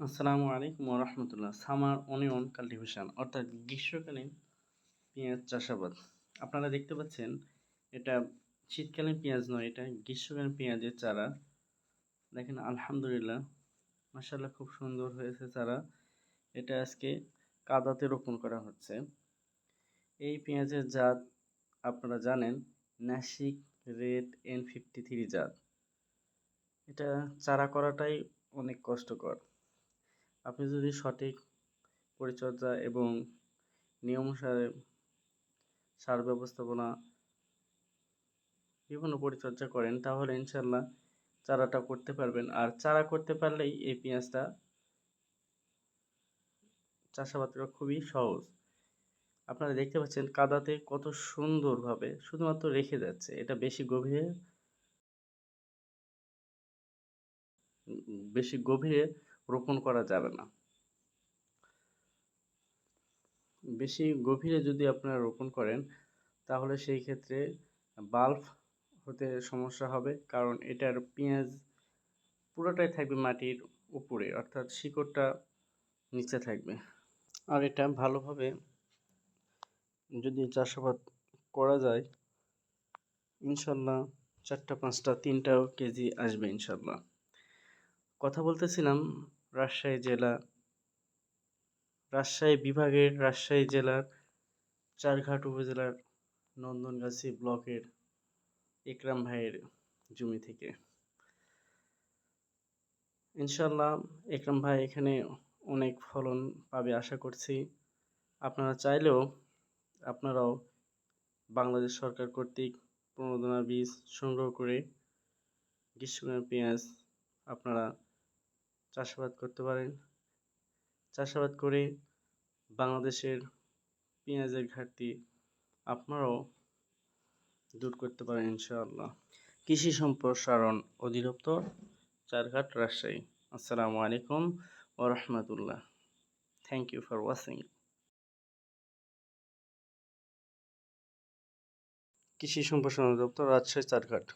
আসসালামু আলাইকুম রহমতুল্লাহ। Summer onion cultivation, অর্থাৎ গ্রীষ্মকালীন পেঁয়াজ চাষাবাদ। আপনারা দেখতে পাচ্ছেন, এটা শীতকালীন পেঁয়াজ নয়, এটা গ্রীষ্মকালীন পেঁয়াজের চারা। দেখেন, আলহামদুলিল্লাহ মাসাল্লাহ খুব সুন্দর হয়েছে চারা। এটা আজকে কাদাতে রোপণ করা হচ্ছে। এই পেঁয়াজের জাত আপনারা জানেন Nasik red N fifty three জাত। এটা চারা করাটাই অনেক কষ্টকর। আপনি যদি সঠিক পরিচর্যা এবং নিয়ম অনুসারে সার ব্যবস্থাপনা বিভিন্ন পরিচর্যা করেন, তাহলে ইনশাল্লাহ চারাটা করতে পারবেন। আর চারা করতে পারলেই এই পেঁয়াজটা চাষাবাদ করা খুবই সহজ। আপনারা দেখতে পাচ্ছেন কাদাতে কত সুন্দরভাবে শুধুমাত্র রেখে যাচ্ছে। এটা বেশি গভীরে বেশি গভীরে রোপণ করা যাবে না। বেশি গভীরে যদি আপনারা রোপণ করেন, তাহলে সেই ক্ষেত্রে বাল্ব হতে সমস্যা হবে, কারণ এটার পেঁয়াজ পুরোটাই থাকবে মাটির উপরে, অর্থাৎ শিকড়টা নিচে থাকবে। আর এটা ভালোভাবে যদি চাষাবাদ করা যায়, ইনশাল্লাহ চারটা, পাঁচটা তিনটাও কেজি আসবে ইনশাল্লাহ। কথা বলতেছিলাম রাজশাহী জেলা, রাজশাহী বিভাগের রাজশাহী জেলার চারঘাট উপজেলার নন্দনগাছি ব্লকের একরাম ভাইয়ের জমি থেকে। ইনশাল্লাহ একরাম ভাই এখানে অনেক ফলন পাবে আশা করছি। আপনারা চাইলেও আপনারাও বাংলাদেশ সরকার কর্তৃক প্রণোদনা বীজ সংগ্রহ করে গ্রীষ্মকালীন পেঁয়াজ আপনারা চাষাবাদ করতে পারেন। চাষাবাদ করে বাংলাদেশের পেঁয়াজের ঘাটতি আপনারাও দূর করতে পারেন ইনশাআল্লাহ। কৃষি সম্প্রসারণ অধিদপ্তর, চারঘাট রাজশাহী। আসসালামু আলাইকুম ও রহমতুল্লাহ। থ্যাংক ইউ ফর ওয়াচিং কৃষি সম্প্রসারণ অধিদপ্তর, রাজশাহী, চারঘাট।